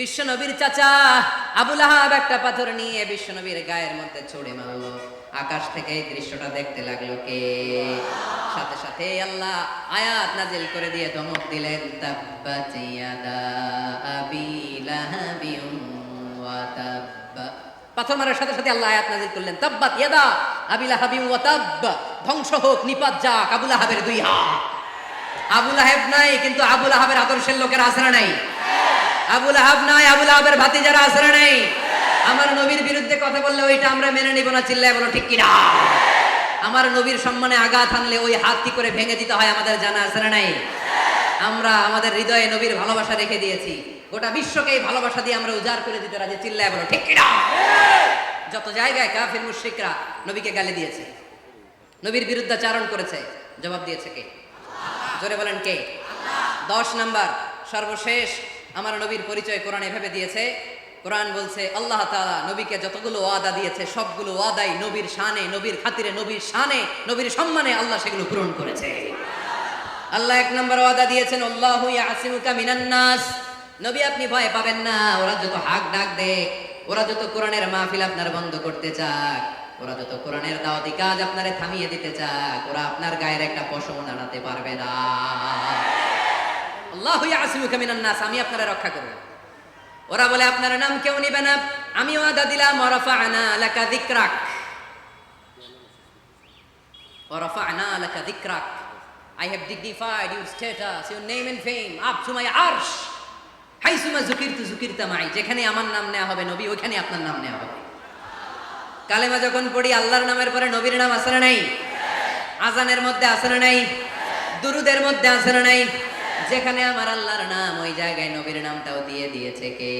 বিশ্বনবীর চাচা আবুল আহাব একটা পাথর নিয়ে বিশ্বনবীর গায়ের মধ্যে ছুড়ে মারলো। আকাশ থেকে এই দৃশ্যটা দেখতে লাগল কে? সাথে সাথে আল্লাহ আয়াত নাজিল করে দিয়ে ধমক দিলেন পাথর মারার সাথে সাথে আল্লাহ আয়াত নাজিল করলেন, তাব্বাত ইয়াদা আবি লাহাবিন ওয়া তাব্বা, ধ্বংস হোক, নিপাত যাক, আবুল আহাবের দুই হাত। আবুল আহেব নাই, কিন্তু আবুল আহাবের আদর্শের লোকের আশ্রা নাই? আবুল আহাব নাই, আবুল আহাবের ভাতি যারা আশ্রা নাই? আমার নবীর বিরুদ্ধে কথা বললে ওইটা আমরা মেনে নিব না, চিল্লায় বলো ঠিক কিনা? আমার নবীর সম্মানে আঘাত আনলে ওই হাত কি করে ভেঙে দিতে হয় আমাদের জানা আশ্রা নাই? আমরা আমাদের হৃদয়ে নবীর ভালোবাসা রেখে দিয়েছি। গোটা বিশ্বকে এই ভালোবাসা দিয়ে আমরা উজাড় করে দিতে রাজি, চিল্লায় বলো ঠিক কিনা? যত জায়গায় কাফির মুশরিকরা নবীকে গালি দিয়েছে, নবীর বিরুদ্ধে বিরুদ্ধাচারণ করেছে, জবাব দিয়েছে কে? জোরে বলেন কে? দশ নাম্বার, সর্বশেষ আমার নবীর পরিচয় কোরআন এভাবে দিয়েছে। কোরআন বলছে, আল্লাহ তাআলা নবীকে যতগুলো ওয়াদা দিয়েছে, সবগুলো ওয়াদাই নবীর শানে, নবীর খাতিরে, নবীর শানে, নবীর সম্মানে আল্লাহ সেগুলো পূরণ করেছে। আল্লাহ এক নম্বর ওয়াদা দিয়েছেন, আল্লাহু ইয়াসিমুকা মিনান নাস। নবী, আপনি ভয় পাবেন না, ওরা যত হাক ডাক দে ওরা যত কোরআনের মাহফিল আপনার বন্ধ করতে চাক, ওরা যত কোরআনের দাওয়াতি কাজ আপনারে থামিয়ে দিতে চাক, ওরা আপনার গায়ের একটা পশম নাড়াতে পারবে না। আল্লাহু ইয়াসিমুকা মিনান নাস আমি আপনারে রক্ষা করব। ওরা বলে আপনার নাম কেউ নিবে না আমি ওয়াদা দিলাম ওয়ারাফা'না লাকা যিকরাক। ওয়ারাফা'না লাকা যিকরাক। I have dignified your status, your name and fame up to my arsh. হাইসুমা জুকিরতু জুকিরতা মাই যেখানে আমার নাম নেওয়া হবে নবী ওইখানে আপনার নাম নেওয়া হবে। কালেমা যখন পড়ি আল্লাহর নামের পরে নবীর নাম আসে না নাই? আজানের মধ্যে আসে না নাই? দুরুদের মধ্যে আসে না নাই? যেখানে আমার আল্লাহর নাম, ওই জায়গায় নবীর নামটাও দিয়ে দিয়েছে কে?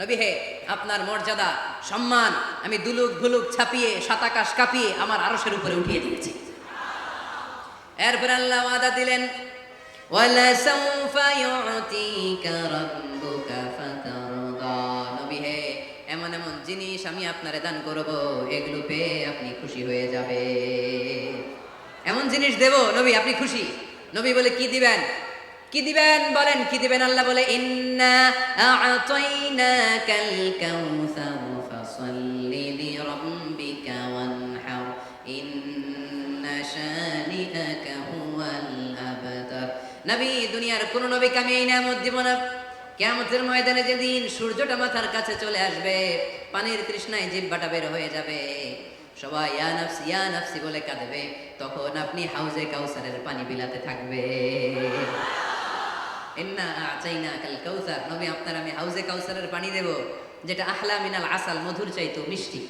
নবী হে, আপনার মর্যাদা, সম্মান আমি দুলুক ভুলুক ছাপিয়ে, সাতাকাশ কাঁপিয়ে আমার আরশের উপরে উঠিয়ে দিয়েছি। এরপর আল্লাহ ওয়াদা দিলেন এমন এমন জিনিস আমি আপনারে দান করব, এগুলো পেয়ে আপনি খুশি হয়ে যাবে এমন জিনিস দেব, নবী, আপনি খুশি? নবী বলে, কি দিবেন? কি দিবেন? বলেন, কি দিবেন? আল্লাহ বলে, ইন্না আ'তাইনাকাল কাউসার ফাসাল্লি লিরাব্বিকা ওয়ানহার। ইন্না নবী, দুনিয়ার কোন নবীকে আমি এই নিয়ামত ময়দানে যেদিন সূর্যটা মাথার কাছে চলে আসবে, পানির তৃষ্ণায় জিব্বাটা বের হয়ে যাবে। সবাই, ইয়া নাফসি ইয়া নাফসি বলে কাঁদবে। তখন আপনি হাউজে কাউসারের পানি বিলাতে থাকবে। ইন্না আচাইনা কাল কাউসার নবী, আপনার আমি হাউজে কাউসারের পানি দেব, যেটা আহলা মিনাল আসাল, মধুর চাইতো মিষ্টি।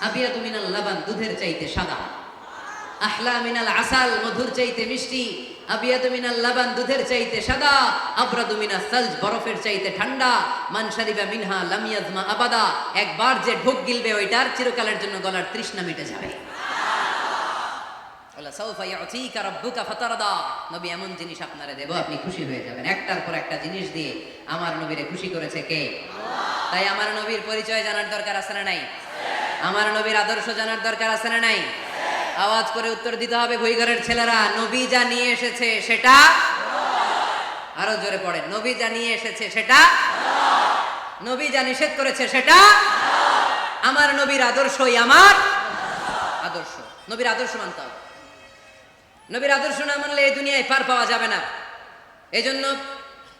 আবিয়াতু মিনাল লাবান, দুধের চাইতে সাদা। আহলা মিনাল আসাল, মধুর চাইতে মিষ্টি। একবার যে ঢোক গিলবে ওইটার চিরকালের জন্য গলার তৃষ্ণা মিটে যাবে। নবী এমন জিনিস আপনারে দেব, আপনি খুশি হয়ে যাবেন। একটার পর একটা জিনিস দিয়ে আমার নবীরে খুশি করেছে কে? তাই আমার নবীর পরিচয় জানার দরকার আছে না নাই? আমার নবীর আদর্শ জানার দরকার আছে না নাই? আওয়াজ করে উত্তর দিতে হবে ভুইঘরের ছেলেরা, নবী যা নিয়ে এসেছে সেটা আরও জোরে পড়ে নবী যা নিয়ে এসেছে সেটা নবী যা নিষেধ করেছে সেটা আমার নবীর আদর্শই, আমার আদর্শ। নবীর আদর্শ মানতে হবে। নবীর আদর্শ না মানলে এই দুনিয়ায় পার পাওয়া যাবে না। এই জন্য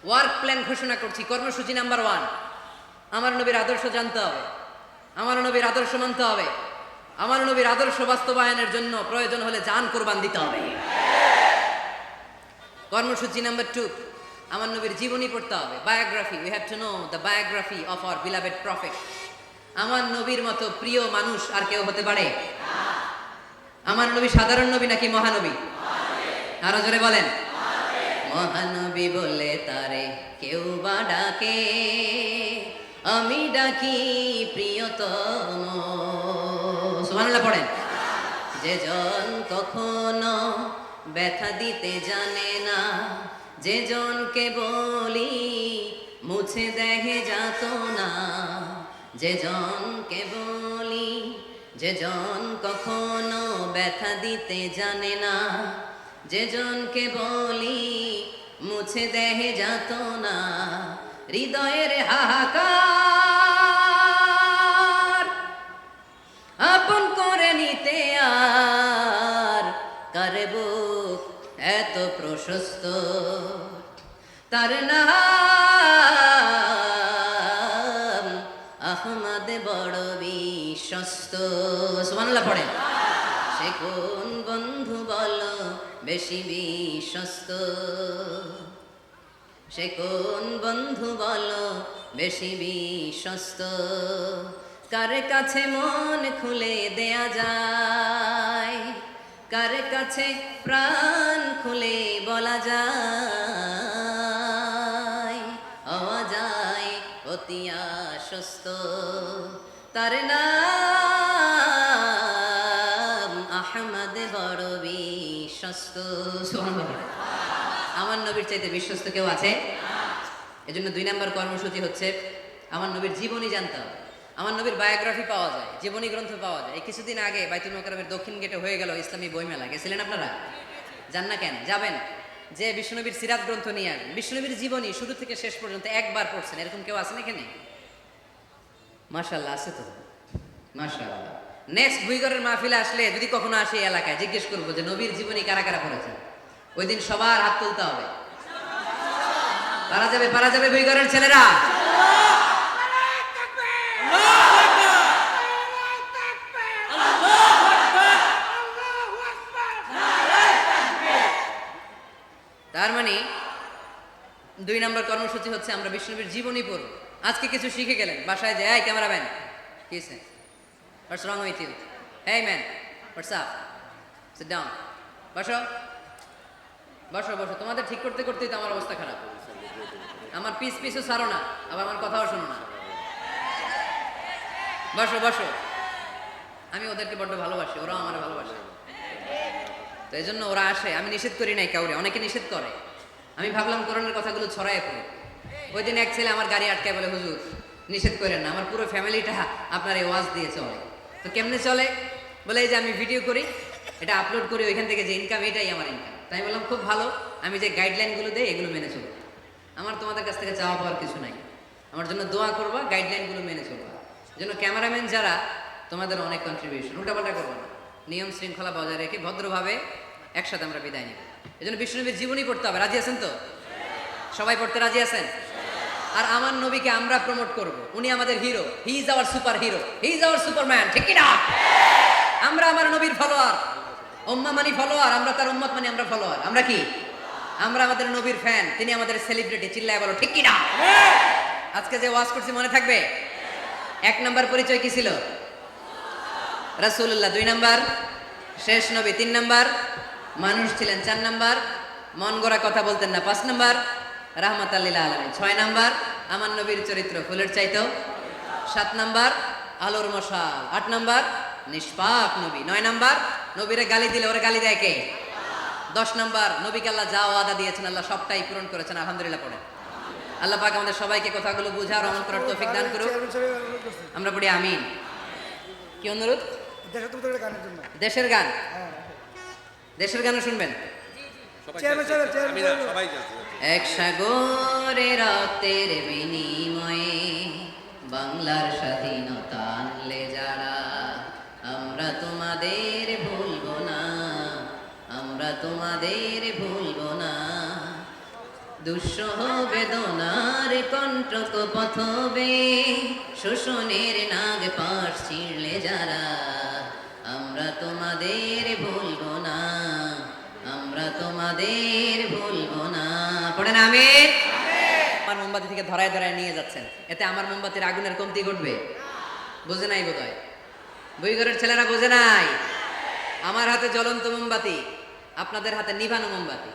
ওয়ার্ক প্ল্যান ঘোষণা করছি, কর্মসূচি নাম্বার ওয়ান আমার নবীর আদর্শ জানতে হবে। আমার নবীর আদর্শ মানতে হবে। আমার নবীর আদর্শ বাস্তবায়নের জন্য প্রয়োজন হলে যান কোরবান দিতে হবে। কর্মসূচি নাম্বার টু আমার নবীর জীবনী পড়তে হবে। Biography we have to know the biography of our beloved prophet আমার নবীর মতো প্রিয় মানুষ আর কেউ হতে পারে? আমার নবী সাধারণ নবী নাকি মহানবী? আরও জোরে বলেন। মহানবী বলে তারে কেউ বা ডাকে, আমি ডাকি প্রিয়তম। সুবহানাল্লাহ পড়েন। যে জন কখনো ব্যথা দিতে জানে না, যে জনকে বলি মুছে দেখে যাত না, যে জনকে বলি, যে জন কখনো ব্যথা দিতে জানে না, যে জনকে বলি মুছে দেহে যাত না, হৃদয়ের হাহাকার প্রশস্ত। তার নাম আহমদ বড় বিশ্বস্ত। সুবহানাল্লাহ, পড়ে। সে কোন বন্ধু বলো বেশি বিশ্বস্ত? সে কোন বন্ধু বলো বেশি বিশ্বস্ত? কার কাছে মন খুলে দেয়া যায়? কার কাছে প্রাণ খুলে বলা যায়? হওয়া যায় অতি আশ্বস্ত। তার নাম আহমদ বড় বিশ্বস্ত। আমার নবীর চাইতে বিশ্বস্ত কেউ আছে? এজন্য দুই নম্বর কর্মসূচি হচ্ছে, আমার নবীর জীবনী জানতে হবে। আমার নবীর বায়োগ্রাফি পাওয়া যায়, জীবনী গ্রন্থ পাওয়া যায়। কিছুদিন আগে বাইতুল মোকারমের দক্ষিণ গেটে হয়ে গেল ইসলামী বইমেলা। গেছিলেন আপনারা? যান না কেন? যাবেন। যে বিষ্ণুনবীর সিরাত গ্রন্থ নিয়ে আসবেন। বিষ্ণুনবীর জীবনী শুরু থেকে শেষ পর্যন্ত একবার পড়ছেন। এরকম কেউ আছেন এখানে? মাশাল্লাহ আছে তো। মাশাল্লাহ নেক্সট ভুইগরের মাহফিলে আসলে যদি কখনো আসে এই এলাকায়, জিজ্ঞেস করব যে নবীর জীবনী কারা কারা পড়েছেন ওই দিন সবার হাত তুলতে হবে। পারা যাবে পারা যাবে ভুইগরের ছেলেরা। দুই নম্বর কর্মসূচি হচ্ছে আমরা বিষ্ণুবীর জীবনী পড়ব। আজকে কিছু শিখে গেলেন। বাসায় যে, এই ক্যামেরা ম্যান কি what's wrong with you hey man what's down বসো বসো বসো তোমাদের ঠিক করতে করতেই তো আমার অবস্থা খারাপ। আমার পিস পিসও সারো না, আবার আমার কথাও শোনো না। বসো বসো আমি ওদেরকে বড্ড ভালোবাসি, ওরাও আমার ভালোবাসে। তো এই জন্য ওরা আসে। আমি নিষেধ করি নাই কাউরে, অনেকে নিষেধ করে। আমি ভাবলাম করোনার কথাগুলো ছড়ায় পড়ে। ওই দিন এক ছেলে আমার গাড়ি আটকায় বলে, হুজুর, নিষেধ করেন না, আমার পুরো ফ্যামিলিটা আপনার এই ওয়াজ দিয়ে চলে। তো কেমনে চলে? বলে, এই যে আমি ভিডিও করি, এটা আপলোড করি, ওইখান থেকে যে ইনকাম এটাই আমার ইনকাম তাই বললাম, খুব ভালো, আমি যে গাইডলাইনগুলো দেই, এগুলো মেনে চলবো। আমার তোমাদের কাছ থেকে চাওয়া পাওয়ার কিছু নাই। আমার জন্য দোয়া করবা গাইডলাইনগুলো মেনে চলবা। জন্য ক্যামেরাম্যান যারা, তোমাদের অনেক কন্ট্রিবিউশন উল্টাপাল্টা করব না। নিয়ম শৃঙ্খলা বজায় রেখে ভদ্রভাবে একসাথে আমরা বিদায় নিব। এই জন্য বিষ্ণুনবীর জীবনী পড়তে হবে। রাজি আছেন তো? সবাই পড়তে রাজি আছেন? আর আমার নবীকে আমরা প্রমোট করব। উনি আমাদের hero he is our super hero he is our superman ঠিক কি না আমরা আমার নবীর ফলোয়ার উম্মা মানি ফলোয়ার আমরা তার উম্মত মানি আমরা ফলোয়ার আমরা কি? আমরা আমাদের নবীর ফ্যান তিনি আমাদের সেলিব্রিটি চিল্লায় বলো, ঠিক কি না আজকে যে ওয়াজ করছি মনে থাকবে? এক নাম্বার পরিচয় কি ছিল? রাসূলুল্লাহ। দুই নাম্বার। শেষ নবী। তিন নাম্বার। মানুষ ছিলেন চার নাম্বার মন গড়া কথা বলতেন না পাঁচ নাম্বার রাহমাত আল্লিল আলমী ছয় নাম্বার আমার নবীর চরিত্র ফুলের চাইতো সাত নাম্বার আলোর মশাল। আট নাম্বার নিষ্পাপ নবী। নয় নাম্বার নবীরে গালি দিলে ওরে গালি দেয় কে? দশ নাম্বার নবীকে আল্লাহ যা ওয়াদা দিয়েছেন আল্লাহ সবটাই পূরণ করেছেন আলহামদুলিল্লাহ পড়ে। আল্লাহ পাক আমাদের সবাইকে কথাগুলো বুঝার রমন করার তৌফিক দান করুক। আমরা পড়ি আমিন। কি অনুরোধ? দেশের গান? হ্যাঁ। দেশের গানও শুনবেন? এক সাগরে রক্তের বিনিময়ে বাংলার স্বাধীনতা আনলে যারা আমরা তোমাদের ভুলব না আমরা তোমাদের ভুলবো না। দুঃসহ বেদনার কণ্টক পথবে শোষণের নাগ পাশ ছিঁড়লে যারা আমরা তোমাদের ভুলব না। তোমাদের না। আমির আমার মোমবাতি থেকে ধরায় ধরায় নিয়ে যাচ্ছেন। এতে আমার মোমবাতির আগুনের কমতি ঘটবে? বুঝে নাই বোধ হয় বইঘরের ছেলেরা বোঝে নাই? আমার হাতে জ্বলন্ত মোমবাতি, আপনাদের হাতে নিভানো মোমবাতি।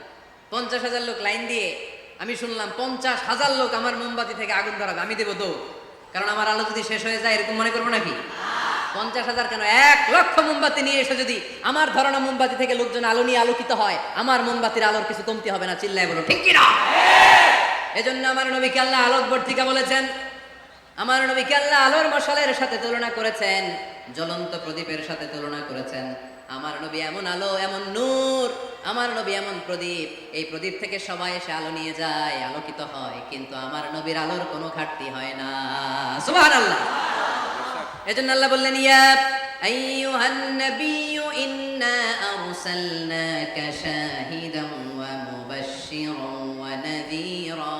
পঞ্চাশ হাজার লোক লাইন দিয়ে আমি শুনলাম, পঞ্চাশ হাজার লোক আমার মোমবাতি থেকে আগুন ধরাবে। আমি দেবো দৌড়। কারণ আমার আলো যদি শেষ হয়ে যায়, এরকম মনে করব নাকি? পঞ্চাশ হাজার কেন? এক লক্ষ মোমবাতি নিয়ে এসে যদি আমার ধরানো মোমবাতি থেকে লোকজন আলো নিয়ে আলোকিত হয়, আমার মোমবাতির আলোর কিছু কমতি হবে না, চিল্লায় বলো, ঠিক কিনা এজন্য আমার নবীকে আল্লাহ আলোকবর্তিকা বলেছেন? আমার নবীকে আল্লাহ আলোর মশালের সাথে তুলনা করেছেন? জ্বলন্ত প্রদীপের সাথে তুলনা করেছেন। আমার নবী এমন আলো, এমন নূর, আমার নবী এমন প্রদীপ। এই প্রদীপ থেকে সবাই এসে আলো নিয়ে যায়, আলোকিত হয়, কিন্তু আমার নবীর আলোর কোনো ঘাটতি হয় না। সুবহানাল্লাহ। এজন্য আল্লাহ বললেন, ইয়া আইয়ুহান নাবিয়্যু ইন্না আরসালনাকা শাহিদান ওয়া মুবাশশিরান ওয়া নাযীরা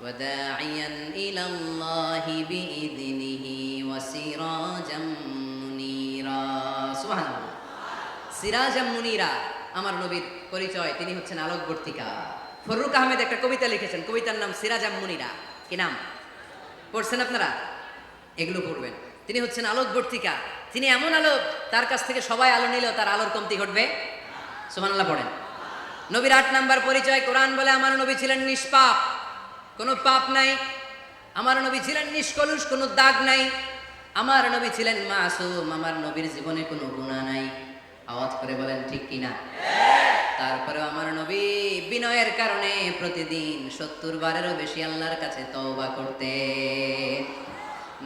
ওয়া দা'iয়ান ইলা আল্লাহি বিইذনিহি ওয়া সিরাজাম মুনীরা। সুবহানাল্লাহ। সিরাজাম মুনীরা, আমার নবীর পরিচয়, তিনি হচ্ছেন আলোকবর্তিকা। ফররুক আহমেদ একটা কবিতা লিখেছেন, কবিতার নাম সিরাজাম মুনীরা। কি নাম? পড়ছেন আপনারা? এগুলো পড়বেন। তিনি হচ্ছেন আলোকবর্তিকা তিনি এমন আলোক, তার কাছ থেকে সবাই আলো নিলেও তার আলোর কমতি ঘটবে। সুবহানাল্লাহ পড়েন। নবীর আট নাম্বার পরিচয় কোরআন বলে, আমার নবী ছিলেন নিষ্পাপ। কোনো পাপ নাই। আমার নবী ছিলেন নিষ্কলুষ, কোনো দাগ নাই। আমার নবী ছিলেন মাসুম। আমার নবীর জীবনে কোনো গুণা নাই। আওয়াজ করে বলেন, ঠিক কিনা? তারপরেও আমার নবী বিনয়ের কারণে প্রতিদিন সত্তর বারেরও বেশি আল্লাহর কাছে তওবা করতে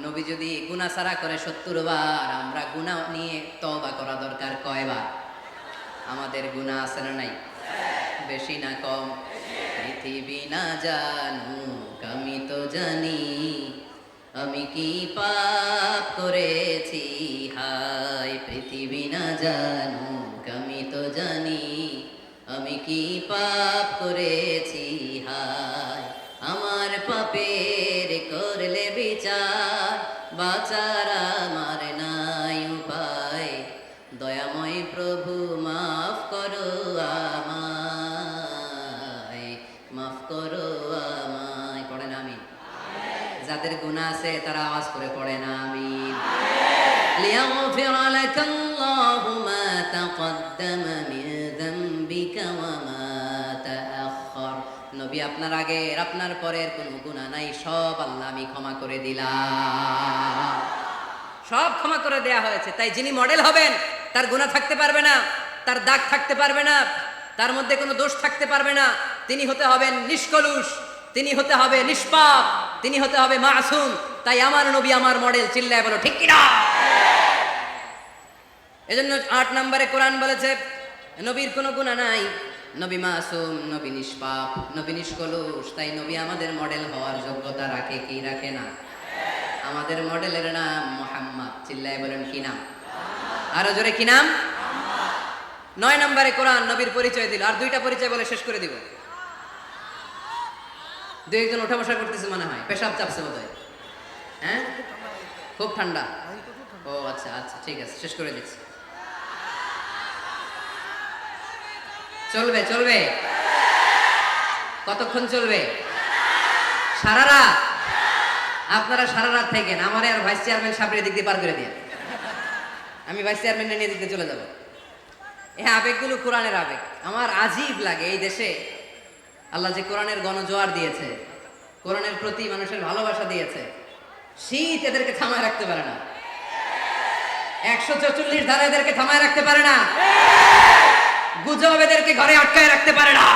নবী যদি গুনাহ সারা করে সত্তর বার, আমরা গুনাহ নিয়ে তওবা করা দরকার কয়বার? আমাদের গুনাহ আছে না নাই? বেশি না কম? পৃথিবী না জানুক, আমি তো জানি। আমি কি পাপ করেছি? হাই পৃথিবী না জানুক, আমি তো জানি। আমি কি পাপ করেছি? যাদের গুণা আছে তারা আওয়াজ করে পড়েন আমি ليغفر لك الله ما تقدم من ذنبك وما تأخر নবী আপনার আগের আপনার পরের কোনো গুণা নাই সব আল্লাহ আমি ক্ষমা করে দিলাম সব ক্ষমা করে দেয়া হয়েছে তাই যিনি মডেল হবেন তার গুণা থাকতে পারবে না তার দাগ থাকতে পারবে না তার মধ্যে কোনো দোষ থাকতে পারবে না তিনি হতে হবেন নিষ্কলুষ তিনি হতে হবে নিষ্পাপ তিনি হতে হবে মাসুম। তাই আমার নবী আমার মডেল, চিল্লায় বলো, ঠিক কিনা? এজন্য আট নম্বরে কোরআন বলেছে, নবীর কোনো গুণা নাই। নবী মাসুম, নবী নিষ্পাপ, নবী নিষ্কলুষ। তাই নবী আমাদের মডেল হওয়ার যোগ্যতা রাখে কি রাখে না? আমাদের মডেলের নাম মোহাম্মদ। চিল্লায় বলেন, কি নাম? আরও জোরে, কি নাম? নয় নম্বরে কোরআন নবীর পরিচয় দিল। আর দুইটা পরিচয় বলে শেষ করে দিব। দু একজন ওঠা বসা করতেছে মনে হয়। পেশাব চাপছে বোধ হয়? খুব ঠান্ডা। ও আচ্ছা আচ্ছা ঠিক আছে, শেষ করে দিচ্ছি। চলবে চলবে। কতক্ষণ চলবে? সারা রাত? আপনারা সারা রাত থাকেন, আমার আর ভাইস চেয়ারম্যান সামনের দিক দিয়ে পার করে দিয়ে। আমি ভাইস চেয়ারম্যান নিয়ে দিকে চলে যাব। এই আবেগগুলো কোরআনের আবেগ। আমার আজীব লাগে এই দেশে আল্লাহ যে কোরআনের গণজোয়ার দিয়েছে, কোরআনের প্রতি মানুষের ভালোবাসা দিয়েছে, শীত এদেরকে থামায় রাখতে পারে না। একশো চৌচল্লিশ ধারা এদেরকে থামায় রাখতে পারে না। গুজব এদেরকে ঘরে আটকায় রাখতে পারে না।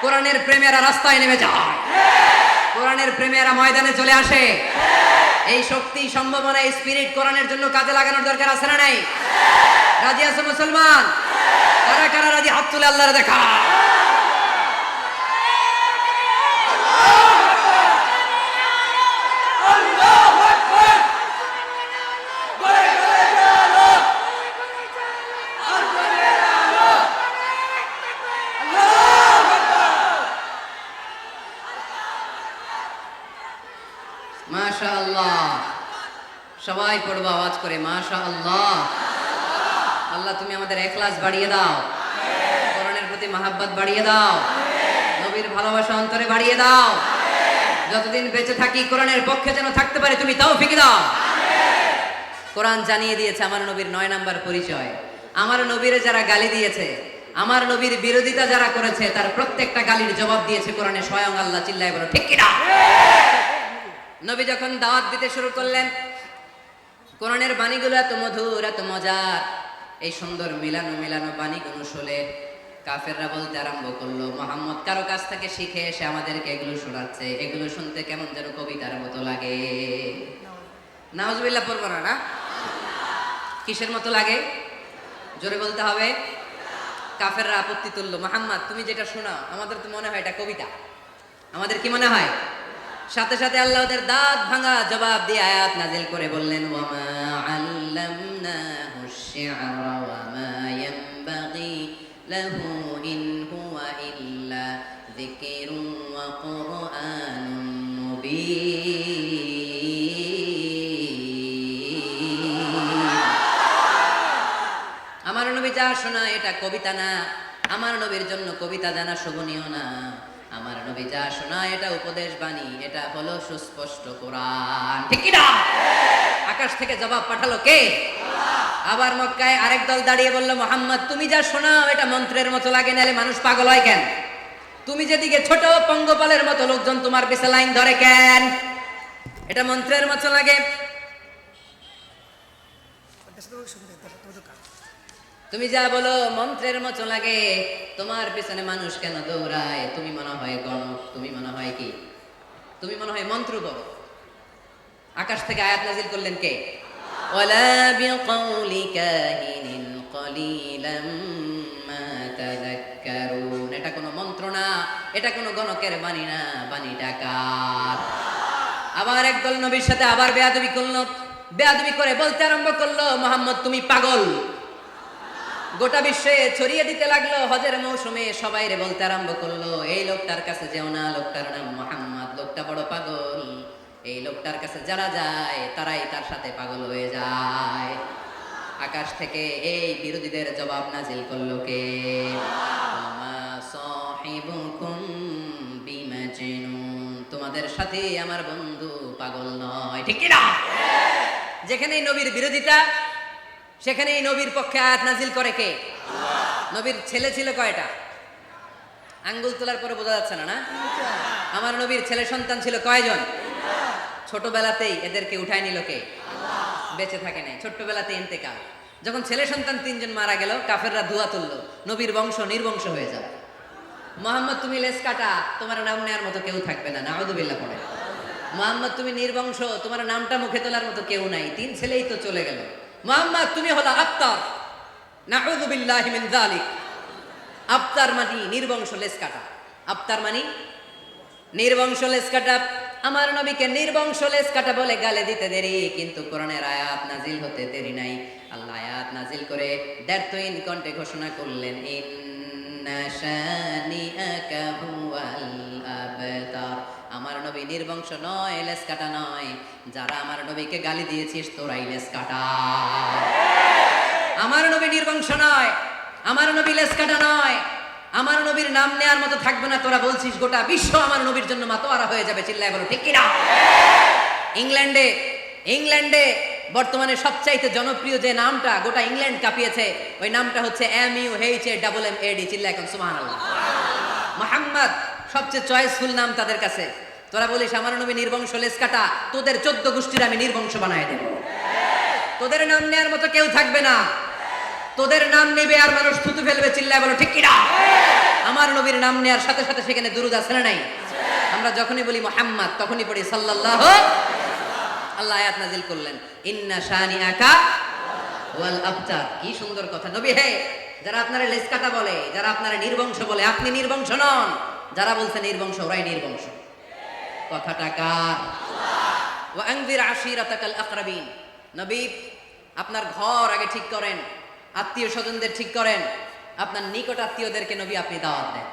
কোরআনের প্রেমেরা রাস্তায় নেমে যায়। কোরআনের প্রেমেরা ময়দানে চলে আসে। এই শক্তি, সম্ভাবনা, এই স্পিরিট কোরআনের জন্য কাজে লাগানোর দরকার আছে না নাই? রাজি আছে মুসলমান? কারা কারা রাজি? হাত তুলে আল্লাহর দেখা। সবাই পড়ব, আওয়াজ করে মাশা আল্লাহ আল্লাহ তুমি আমাদের একলাস বাড়িয়ে দাও। কোরআনের প্রতি মাহাব্বত বাড়িয়ে দাও। নবীর ভালোবাসা অন্তরে বাড়িয়ে দাও। যতদিন বেঁচে থাকি, কোরআনের পক্ষে যেন থাকতে পারে, তুমি তাও ফিকে দাও। কোরআন জানিয়ে দিয়েছে আমার নবীর নয় নাম্বার পরিচয়। আমার নবীরে যারা গালি দিয়েছে, আমার নবীর বিরোধিতা যারা করেছে, তার প্রত্যেকটা গালির জবাব দিয়েছে কোরআনে স্বয়ং আল্লাহ, চিল্লায় বলো, ঠিক কিনা? নবী যখন দাওয়াত দিতে শুরু করলেন কোরআনের বাণীগুলো এত মধুর, এত মজার। এই সুন্দর মিলানো মিলানো বাণীগুলো শুনে কাফেররা বলতে আরম্ভ করল, মোহাম্মদ কারও কাছ থেকে শিখে এসে আমাদেরকে এগুলো শোনাচ্ছে। এগুলো শুনতে কেমন যেন কবিতার মতো লাগে। নাউজুবিল্লাহ পড়ব না না? কিসের মতো লাগে? জোরে বলতে হবে। কাফেররা আপত্তি তুললো, মোহাম্মদ, তুমি যেটা শোনাও, আমাদের তো মনে হয় এটা কবিতা। আমাদের কি মনে হয়? সাথে সাথে আল্লাহ ওদের দাঁত ভাঙা জবাব দিয়ে আয়াত নাজিল করে বললেন ওয়ামা আমার নবী যা শোনা এটা কবিতা না। আমার নবীর জন্য কবিতা জানা শোভনীয় না। আমার নবী যা শোনা এটা উপদেশ বাণী, এটা হলো সুস্পষ্ট কোরআন। ঠিক না? আকাশ থেকে জবাব পাঠালো কে? আবার মক্কায় আরেক দল দাঁড়িয়ে বলল, মোহাম্মদ, তুমি যা শোনাও, এটা মন্ত্রের মতো লাগে নালে মানুষ পাগল হয় কেন? তুমি যেদিকে ছোট পঙ্গপালের মতো লোকজন তোমার পিছে লাইন ধরে কেন? এটা মন্ত্রের মতো লাগে দেশে তোমাকে শুনতে দেশে তোমাদের কাজ তুমি যা বলো, মন্ত্রের মতো লাগে। তোমার পেছনে মানুষ কেন দৌড়ায়? তুমি মনে হয় গণক, তুমি মনে হয় কি? তুমি মনে হয় মন্ত্র বলো। আকাশ থেকে আয়াত নাজিল করলেন কে? এটা কোনো মন্ত্র না, এটা কোনো গণকের বাণী না, বাণীটা কার? আবার একদল নবীর সাথে আবার বেয়াদবি করল, বেয়াদবি করে বলতে আরম্ভ করল, মোহাম্মদ, তুমি পাগল। গোটা বিশ্বে ছড়িয়ে দিতে লাগল হজের মৌসুমে সবাই রে বলতে আরম্ভ করল, এই লোকটার কাছে যেও না, লোকটার নাম মোহাম্মদ, লোকটা বড় পাগল। এই লোকটার কাছে যারা যায়, তারাই তার সাথে পাগল হয়ে যায়। আকাশ থেকে এই বিরোধীদের জবাব নাজিল করল কে। তোমাদের সাথে আমার বন্ধু পাগল নয়। ঠিক কি না? যেখানে নবীর বিরোধিতা সেখানে এই নবীর পক্ষে আয়াত নাজিল করে কে? নবীর ছেলে ছিল কয়টা? আঙ্গুল তোলার পরে বোঝা যাচ্ছে না না? আমার নবীর ছেলে সন্তান ছিল কয়জন? ছোটবেলাতেই এদেরকে উঠায় নিল কে? বেঁচে থাকে নাই। ছোট্টবেলাতে ইন্তেকাল। যখন ছেলে সন্তান তিনজন মারা গেল কাফেররা ধোয়া তুললো। নবীর বংশ নির্বংশ হয়ে যাবে। মোহাম্মদ তুমি লেস কাটা তোমার নাম নেওয়ার মতো কেউ থাকবে না। নাউদুবিল্লাহ পড়ে। মোহাম্মদ তুমি নির্বংশ তোমার নামটা মুখে তোলার মতো কেউ নাই। তিন ছেলেই তো চলে গেল। মোহাম্মদ, তুমি হলো আফতার আফতার মানি নির্বংশ লেস কাটা। আফতার মানি নির্বংশ লেস কাটা। আমার নবীকে নির্বংশ লেস কাটা বলে গালে দিতে দেরি, কিন্তু কোরআনের আয়াত নাজিল হতে দেরি নাই। আল্লাহ আয়াত নাজিল করে দ্ব্যর্থহীন কণ্ঠে ঘোষণা করলেন, ইন্না আবতার আমার নবী নির্বংশ নয় লেস কাটা নয়। যারা আমার নবীকে গালি দিয়েছিস, তোরাই লেস কাটা। আমার নবী নির্বংশ নয়, আমার নবী লেস কাটা নয়। আমার নবীর নাম নেয়ার মতো থাকবে না, তোরা বলছিস গোটা বিশ্ব আমার নবীর জন্য মাতোয়ারা হয়ে যাবে, চিল্লায় বলো, ঠিক কিনা? ইংল্যান্ডে ইংল্যান্ডে বর্তমানে সবচাইতে জনপ্রিয় যে নামটা, গোটা ইংল্যান্ড কাঁপিয়েছে, ওই নামটা হচ্ছে M U H A double M A D চিল্লা এখন সুবহানাল্লাহ। মোহাম্মদ, সবচেয়ে চয়েসফুল নাম তাদের কাছে। তোরা বলিস, আমার নবী নির্বংশ লেস কাটা, তোদের চোদ্দ গোষ্ঠীর আমি নির্বংশ বানায় দেব। তোদের নাম নেওয়ার মতো কেউ থাকবে না। তোদের নাম নেবে আর মানুষ থুতু ফেলবে, চিল্লায় বলো, ঠিক কিনা আমার নবীর নাম নেয়ার সাথে সাথে সেখানে দুরুদ আছে না নাই? আমরা যখনই বলি মোহাম্মদ, তখনই পড়ি সাল্লাল্লাহু আল্লাহ আয়াত নাজিল করলেন, ইন্না শানি আকা ওয়াল আবতার। কি সুন্দর কথা। নবী, হে, যারা আপনারা লেস কাটা বলে, যারা আপনারা নির্বংশ বলে, আপনি নির্বংশ নন। যারা বলছে নির্বংশ, ওরাই নির্বংশ। কথাটা কার আশিরাতাকাল আকরাবিন। আপনার ঘর আগে ঠিক করেন, আত্মীয় স্বজনদের ঠিক করেন, আপনার নিকট আত্মীয়দেরকে নবী আপনি দাওয়াত দেন।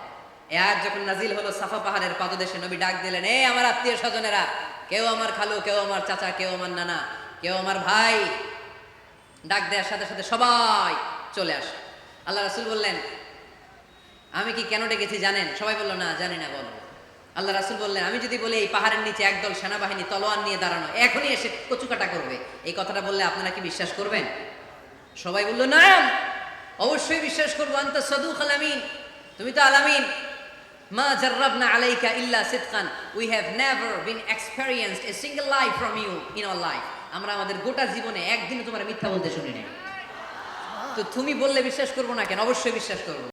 এ যখন নাজিল হলো, সাফা পাহাড়ের পাদদেশে নবী ডাক দিলেন, এ আমার আত্মীয় স্বজনেরা, কেউ আমার খালু, কেউ আমার চাচা, কেউ আমার নানা, কেউ আমার ভাই। ডাক দেওয়ার সাথে সাথে সবাই চলে আসে। আল্লাহ রাসুল বললেন, আমি কি কেন ডেকেছি জানেন? সবাই বলল, না, জানি না, বলো। আল্লাহ রাসুল বললেন, আমি যদি বলি এই পাহাড়ের নিচে একদল সেনাবাহিনী তলোয়ার নিয়ে দাঁড়ানো, এখনই এসে কচুকাটা করবে। এই কথাটা বললে আপনারা কি বিশ্বাস করবেন? সবাই বলল, না, অবশ্যই বিশ্বাস করব। আন্ত সদুক আলামিন তুমি তো আলামিন মা জাররাবনা আলাইকা ইল্লা সিদকান। We have never been experienced a single life from you in our life আমরা আমাদের গোটা জীবনে একদিনও তোমার মিথ্যা বলতে শুনি নাই তো তুমি বললে বিশ্বাস করব না কেন? অবশ্যই বিশ্বাস করব।